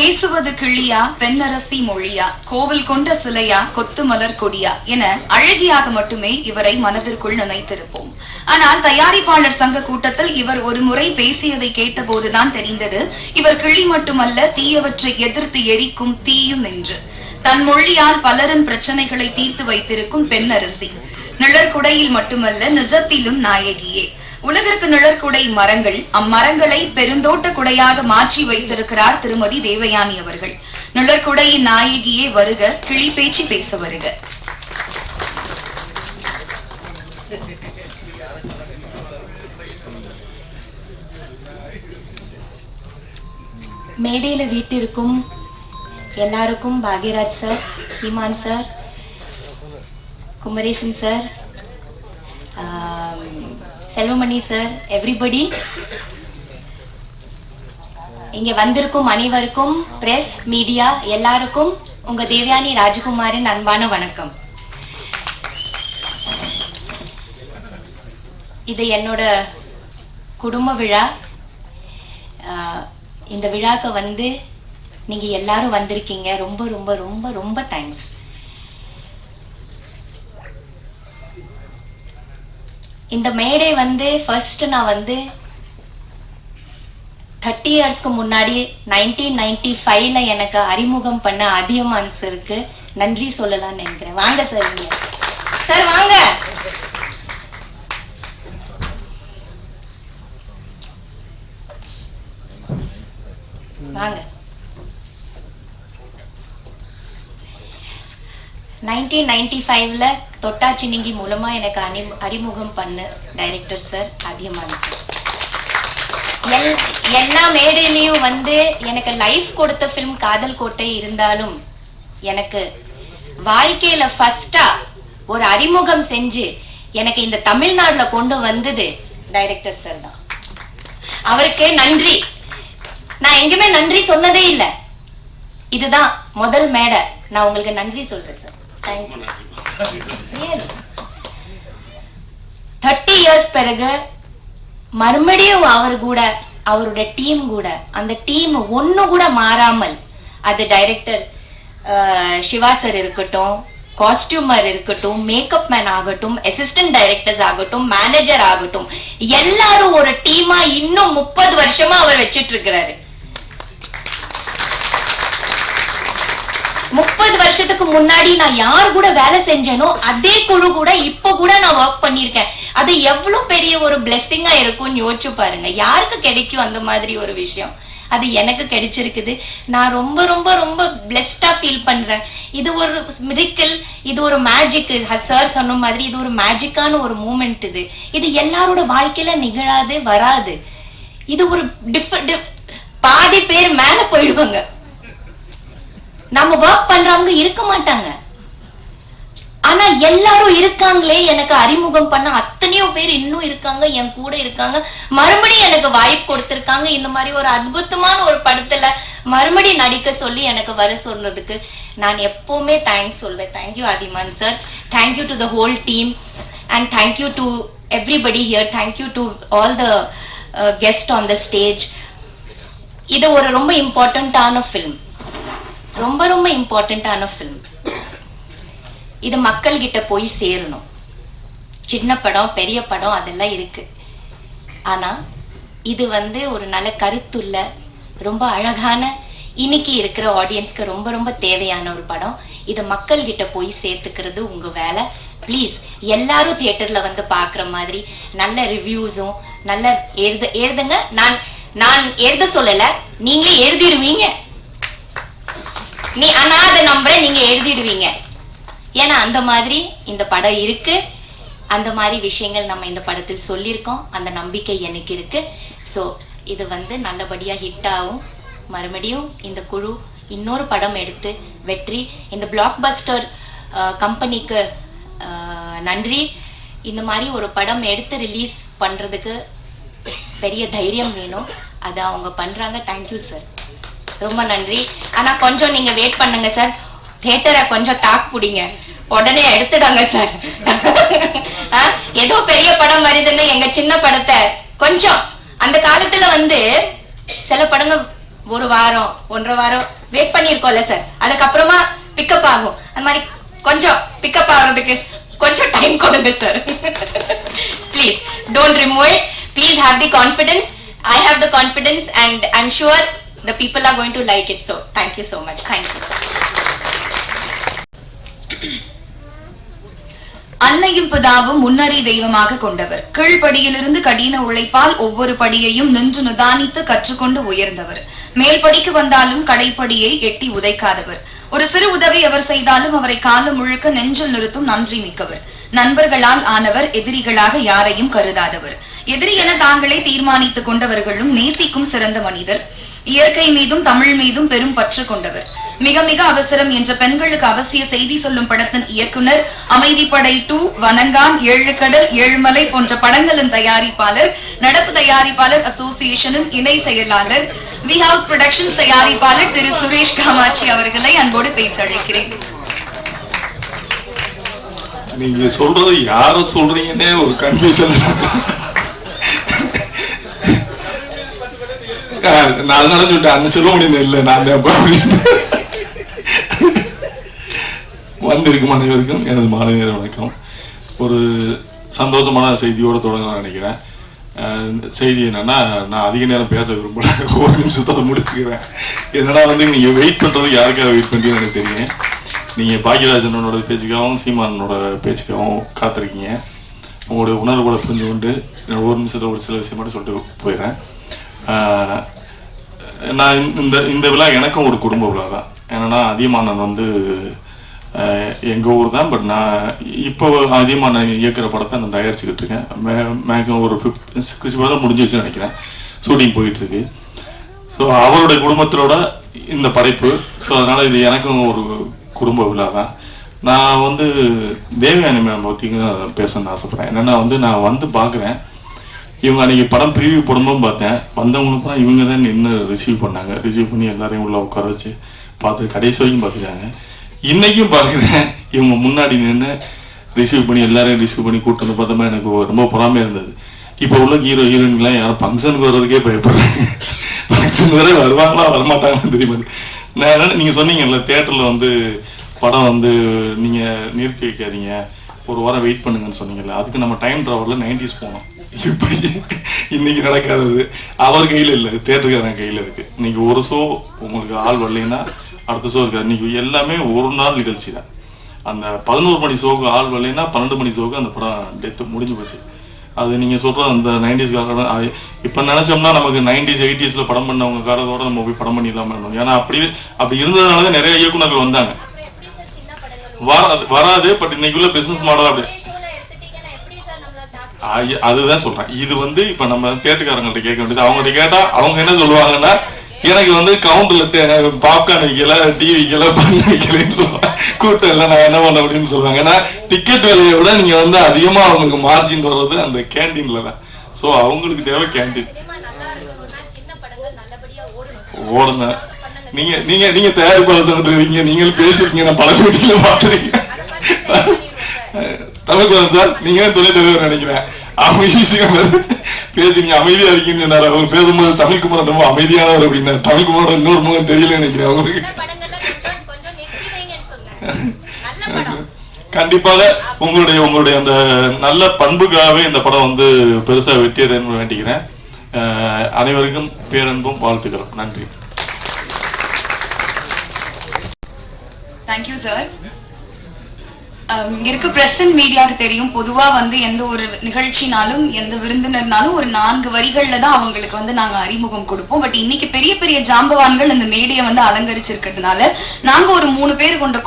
பேசுவது கிளியா பெண்ணரசி மொழியா கோவில் கொண்ட சிலையா கொத்து மலர் கொடியா என அழகியாக மட்டுமே இவரை மனதிற்குள் நினைத்திருப்போம். ஆனால் தயாரிப்பாளர் சங்க கூட்டத்தில் இவர் ஒரு முறை பேசியதை கேட்டபோதுதான் தெரிந்தது இவர் கிளி மட்டுமல்ல தீயவற்றை எதிர்த்து எரிக்கும் தீயும் என்று. தன் மொழியால் பலரின் பிரச்சனைகளை தீர்த்து வைத்திருக்கும் பெண்ணரசி நிழற்குடையில் மட்டுமல்ல நிஜத்திலும் நாயகியே. உலகிற்கு நிழற்குடை மரங்கள் அம்மரங்களை பெருந்தோட்ட குடையாக மாற்றி வைத்திருக்கிறார் திருமதி தேவயானி அவர்கள். நிழற்குடையின் நாயகியே வருக கிளி பேச்சு பேச வருக. மேடையில் வீட்டிற்கும் எல்லாருக்கும் Bhagyaraj sir Seeman sir Kumaresan sir Selvamani sir everybody இங்க வந்திருக்கும் அனைவருக்கும் பிரஸ் மீடியா எல்லாருக்கும் உங்க தேவயானி ராஜகுமாரின் அன்பான வணக்கம். இது என்னோட குடும்ப விழா. இந்த விழாக்கு வந்து நீங்க எல்லாரும் வந்திருக்கீங்க. ரொம்ப ரொம்ப ரொம்ப ரொம்ப தேங்க்ஸ் இந்த மேடை வந்து ஃபர்ஸ்ட் நான் வந்து தேர்ட்டி இயர்ஸ்க்கு முன்னாடி நைன்டீன் நைன்டி ஃபைவ்ல எனக்கு அறிமுகம் பண்ண அதியமான் சருக்கு நன்றி சொல்லலாம்னு நினைக்கிறேன். வாங்க சார் நீங்க சார் வாங்க. வாங்க. நைன்டீன் நைன்டி ஃபைவ்ல தொட்டாச்சினிங்கி மூலமா எனக்கு அணி அறிமுகம் பண்ண டைரக்டர் சார் அதியமான் சார். எல் எல்லா மேடையிலையும் வந்து எனக்கு லைஃப் கொடுத்த ஃபிலிம் காதல் கோட்டை இருந்தாலும் எனக்கு வாழ்க்கையில ஃபர்ஸ்டா ஒரு அறிமுகம் செஞ்சு எனக்கு இந்த தமிழ்நாடுல கொண்டு வந்தது டைரக்டர் சார் தான். அவருக்கு நன்றி. நான் எங்கேயுமே நன்றி சொன்னதே இல்லை. இதுதான் முதல் மேடை. நான் உங்களுக்கு நன்றி சொல்றேன் சார். தேர்ட்டி இயர்ஸ் பிறகு மறுபடியும் அவர் கூட அவரோட டீம் கூட அந்த டீம் ஒன்னு கூட மாறாமல் அது டைரக்டர் சிவா சார் இருக்கட்டும் காஸ்டியூமர் இருக்கட்டும் மேக்கப் மேன் ஆகட்டும் அசிஸ்டன்ட் டைரக்டர்ஸ் ஆகட்டும் மேனேஜர் ஆகட்டும் எல்லாரும் ஒரு டீமா இன்னும் முப்பது வருஷமா அவர் வச்சிட்டு இருக்கிறாரு. முப்பது வருஷத்துக்கு முன்னாடி நான் யார் கூட வேலை செஞ்சேனோ அதே குழு கூட இப்ப கூட நான் ஒர்க் பண்ணியிருக்கேன். அது எவ்வளவு பெரிய ஒரு பிளெஸ்ஸிங்கா இருக்கும்னு யோசிச்சு பாருங்க. யாருக்கு கிடைக்கும் அந்த மாதிரி ஒரு விஷயம்? அது எனக்கு கிடைச்சிருக்குது. நான் ரொம்ப ரொம்ப ரொம்ப பிளெஸ்டா ஃபீல் பண்றேன். இது ஒரு மிரிக்கல் இது ஒரு மேஜிக் சார் சொன்ன மாதிரி இது ஒரு மேஜிக்கான ஒரு மூமெண்ட் இது. இது எல்லாரோட வாழ்க்கையில நிகழாது வராது. இது ஒரு டிஃப பாதி பேர் மேல போயிடுவாங்க. நம்ம ஒர்க் பண்றவங்க இருக்க மாட்டாங்க. ஆனா எல்லாரும் இருக்காங்களே எனக்கு அறிமுகம் பண்ண அத்தனையோ பேர் இன்னும் இருக்காங்க என் கூட இருக்காங்க. மறுபடியும் எனக்கு வாய்ப்பு கொடுத்திருக்காங்க. இந்த மாதிரி ஒரு அற்புதமான ஒரு படத்துல மறுபடியும் நடிக்க சொல்லி எனக்கு வர சொன்னதுக்கு நான் எப்பவுமே தேங்க்ஸ் சொல்வேன். Thank you Athiyaman sir thank you to the whole team and thank you to everybody here thank you to all the guest on the stage இது ஒரு ரொம்ப இம்பார்ட்டண்ட்டான ஃபிலிம் ரொம்ப ரொம்ப இம்பார்ட்டண்ட்டான ஃபிலிம் இது மக்கள் கிட்ட போய் சேரணும். சின்ன படம் பெரிய படம் அதெல்லாம் இருக்கு. ஆனா இது வந்து ஒரு நல்ல கருத்துள்ள ரொம்ப அழகான இன்னைக்கு இருக்கிற ஆடியன்ஸ்க்கு ரொம்ப ரொம்ப தேவையான ஒரு படம். இதை மக்கள் கிட்ட போய் சேர்த்துக்கிறது உங்க வேலை. ப்ளீஸ் எல்லாரும் தியேட்டர்ல வந்து பார்க்குற மாதிரி நல்ல ரிவ்யூஸும் நல்ல எழுத எழுதுங்க. நான் நான் எழுத சொல்லல. நீங்களே எழுதிடுவீங்க நீ ஆனா நம்பரை நீங்க எழுதிடுவீங்க. ஏன்னா அந்த மாதிரி இந்த படம் இருக்கு. அந்த மாதிரி விஷயங்கள் நம்ம இந்த படத்தில் சொல்லியிருக்கோம். அந்த நம்பிக்கை எனக்கு இருக்கு. ஸோ இது வந்து நல்லபடியா ஹிட் ஆகும். மறுபடியும் இந்த குழு இன்னொரு படம் எடுத்து வெற்றி. இந்த பிளாக் பஸ்டர் கம்பெனிக்கு நன்றி. இந்த மாதிரி ஒரு படம் எடுத்து ரிலீஸ் பண்றதுக்கு பெரிய தைரியம் வேணும். அதை அவங்க பண்றாங்க. தேங்க்யூ சார் ரொம்ப நன்றி. ஆனா கொஞ்சம் நீங்க வெயிட் பண்ணுங்க சார் தியேட்டரை கொஞ்சம் தாக்கு பிடிங்க. உடனே எடுத்துடாங்க சார் ஆ, ஏதோ பெரிய படம் வருதுன்னு எங்க சின்ன படத்தை. கொஞ்சம். அந்த காலத்துல வந்து சில படங்க ஒரு வாரம் ஒன்றரை வாரம் வெயிட் பண்ணியிருக்கோம்ல சார் அதுக்கப்புறமா பிக்கப் ஆகும். அந்த மாதிரி கொஞ்சம் பிக்கப் ஆகுறதுக்கு கொஞ்சம் டைம் கொடுங்க sir please don't remove it please have the confidence I have the confidence and I am the people are going to like it so thank you so much thank you அன்னையும் பிதாவும் முன்னறி தெய்வமாக கொண்டவர். கீழ்படியிலிருந்து கடின உழைப்பால் ஒவ்வொரு படியையும் நின்று நிதானித்து கற்றுக்கொண்டு உயர்ந்தவர். மேல்படிக்கு வந்தாலும் கடைப்படியை எட்டி உதைக்காதவர். ஒரு சிறு உதவி அவர் செய்தாலும் அவரை காலம் முழுக்க நெஞ்சில் நிறுத்தும் நன்றி மிக்கவர். நண்பர்களால் ஆனவர் எதிரிகளாக யாரையும் கருதாதவர். எதிரி என தாங்களே தீர்மானித்துக் கொண்டவர்களும் நேசிக்கும் சிறந்த மனிதர். இயற்கை மீதும் தமிழ் மீதும் பெரும் பற்று கொண்டவர். மிக மிக அவசரம் என்ற பெண்களுக்கு அவசிய செய்தி சொல்லும் படத்தின் இயக்குனர் அமைதிப்படை டூ வனங்கான் ஏழு கடல் ஏழுமலை போன்ற படங்களின் தயாரிப்பாளர் நடப்பு தயாரிப்பாளர் அசோசியேஷனின் இணை செயலாளர் வி ஹவுஸ் புரொடக்ஷன்ஸ் தயாரிப்பாளர் திரு சுரேஷ் காமாட்சி அவர்களை அன்போடு பேச அழைக்கிறேன். நீங்க சொல்றது யார சொல்றீங்கன்னே ஒரு கன்ஃபியூஷன் நான் அதனால சொல்லிட்டேன். அண்ணன் செல்வமணி இல்லை நான் அப்படின்னு வந்திருக்கும் அனைவருக்கும் எனது மாணவியர் வணக்கம். ஒரு சந்தோஷமான செய்தியோட தொடங்கலாம்னு நினைக்கிறேன். செய்தி என்னன்னா நான் அதிக நேரம் பேச விரும்பல. ஒரு நிமிஷத்தோட முடிச்சுக்கிறேன். என்னடா வந்து நீங்க வெயிட் பண்றது யாருக்காக வெயிட் பண்றீங்கன்னு எனக்கு தெரியும். நீங்கள் பாக்யராஜனோட பேச்சுக்காகவும் சீமானோட பேச்சுக்காகவும் காத்திருக்கீங்க. உங்களுடைய உணர்வுகளை புரிஞ்சு கொண்டு ஒரு நிமிஷத்தில் ஒரு சில விஷயம் மட்டும் சொல்லிட்டு போயிடுறேன். நான் இந்த- இந்த இந்த விழா எனக்கும் ஒரு குடும்ப விழா தான். ஏன்னா அதியமானன் வந்து எங்கள் ஊர் தான் பட் நான் இப்போ அதியமான இயக்கிற படத்தை நான் தயாரிச்சுக்கிட்டு இருக்கேன். மே- மேக்ஸிமம் ஒரு ஃபிஃப்டி சிக்ஸ்டி பர்சன்ட் முடிஞ்சிருச்சுன்னு நினைக்கிறேன். ஷூட்டிங் போயிட்டுருக்கு. ஸோ அவருடைய குடும்பத்தோட இந்த படைப்பு. ஸோ அதனால் இது எனக்கும் ஒரு குடும்ப விழா தான். நான் வந்து தேவயானி மேம் பற்றியும் பேசணும்னு ஆசைப்பட்றேன். என்னென்னா வந்து நான் வந்து பார்க்குறேன். இவங்க அன்றைக்கி படம் ப்ரீவியூ போடும்போது பார்த்தேன். வந்தவங்களுக்குலாம் இவங்க தான் நின்று ரிசீவ் பண்ணாங்க. ரிசீவ் பண்ணி எல்லாரையும் உள்ள உட்கார வச்சு பார்த்து கடைசி வரைக்கும் பார்த்துட்டாங்க. இன்றைக்கும் பார்க்குறேன். இவங்க முன்னாடி நின்று ரிசீவ் பண்ணி எல்லாரையும் ரிசீவ் பண்ணி கூட்டு வந்து பார்த்தோமா எனக்கு ரொம்ப பொறாமையாக இருந்தது. இப்போ உள்ள ஹீரோ ஹீரோயின்லாம் யாரும் ஃபங்க்ஷனுக்கு வர்றதுக்கே பயப்படுறாங்க. ஃபங்க்ஷன் வரை வருவாங்களா வரமாட்டாங்களான்னு தெரியுமா நான் என்ன நீங்கள் சொன்னீங்கல்ல தேட்டரில் வந்து படம் வந்து நீங்கள் நிறுத்தி வைக்காதீங்க. ஒரு வாரம் வெயிட் பண்ணுங்கன்னு சொன்னீங்கல்ல அதுக்கு நம்ம டைம் ட்ராவலில் நைன்டிஸ் போனோம். இப்போ இன்னைக்கு நடக்காதது. அவர் கையில் இல்லை தேட்டருக்காரன் கையில் இருக்குது இன்னைக்கு ஒரு ஷோ உங்களுக்கு ஆள் வரலைன்னா அடுத்த ஷோ இருக்காது. இன்னைக்கு எல்லாமே ஒரு நாள் நிகழ்ச்சி தான். அந்த பதினோரு மணி ஷோக்கு ஆள் வரலைன்னா பன்னெண்டு மணி ஷோக்கு அந்த படம் டெத்து முடிஞ்சு போச்சு. அது நீங்கள் சொல்கிற அந்த நைன்டிஸ் காலம் இப்போ நினச்சோம்னா நமக்கு நைன்டிஸ் எயிட்டிஸில் படம் பண்ணவங்க காலத்தோட நம்ம போய் படம் பண்ணிடலாமா ஏன்னா அப்படி அப்படி இருந்ததுனால தான் நிறைய இயக்குநர்கள் வந்தாங்க. வராது வராது பட் இன்னைக்குள்ள பிசினஸ் மாடல் அப்படி. அதுதான் சொல்றேன். இது வந்து இப்ப நம்ம தேட்டுக்காரங்கள்ட்ட கேட்க வேண்டியது. அவங்ககிட்ட கேட்டா அவங்க என்ன சொல்லுவாங்கன்னா எனக்கு வந்து கவுண்டர்ல பாப்கார்ன் வைக்கல டீ வைக்கல பண்ண வைக்கலன்னு சொல்லுவாங்க. கூட்டம் இல்லை நான் என்ன பண்ண அப்படின்னு சொல்லுவாங்க. ஏன்னா டிக்கெட் விலையை விட நீங்க வந்து அதிகமா அவங்களுக்கு மார்ஜின் வர்றது அந்த கேண்டீன்ல தான். ஸோ அவங்களுக்கு தேவை கேண்டீன் ஓடணும். நீங்க நீங்க நீங்க தயாரிப்பாளர் சங்கத்துல நீங்களும் பேசிருக்கீங்க நான் பல மீட்டிங்ல பாத்துருக்கீங்க தமிழ்குமார் சார் நீங்க துணை தலைவர் நினைக்கிறேன். அவங்க ஈஸியாக பேசுறீங்க அமைதியா இருக்கீங்கன்னு சொன்னாரு. அவங்க பேசும்போது தமிழ்குமார் ரொம்ப அமைதியானவர் அப்படின்னா தமிழ்குமாரோட இன்னொரு முகம் தெரியல நினைக்கிறேன் அவங்களுக்கு. கண்டிப்பாக உங்களுடைய உங்களுடைய அந்த நல்ல பண்புக்காகவே இந்த படம் வந்து பெருசா வெற்றி அடையணும்னு வேண்டிக்கிறேன் அனைவருக்கும் பேரன்பும் வாழ்த்துக்கிறோம் நன்றி. தேங்க்யூ சார் um, இங்க இருக்க பிரஸ் அண்ட் மீடியாவுக்கு தெரியும். பொதுவா வந்து எந்த ஒரு நிகழ்ச்சினாலும் எந்த விருந்தினர்னாலும் ஒரு நான்கு வரிகள்ல தான் அவங்களுக்கு வந்து நாங்க அறிமுகம் கொடுப்போம். பட் இன்னைக்கு பெரிய பெரிய ஜாம்பவான்கள் இந்த மேடையை வந்து அலங்கரிச்சிருக்கிறதுனால நாங்க ஒரு மூணு பேர் கொண்ட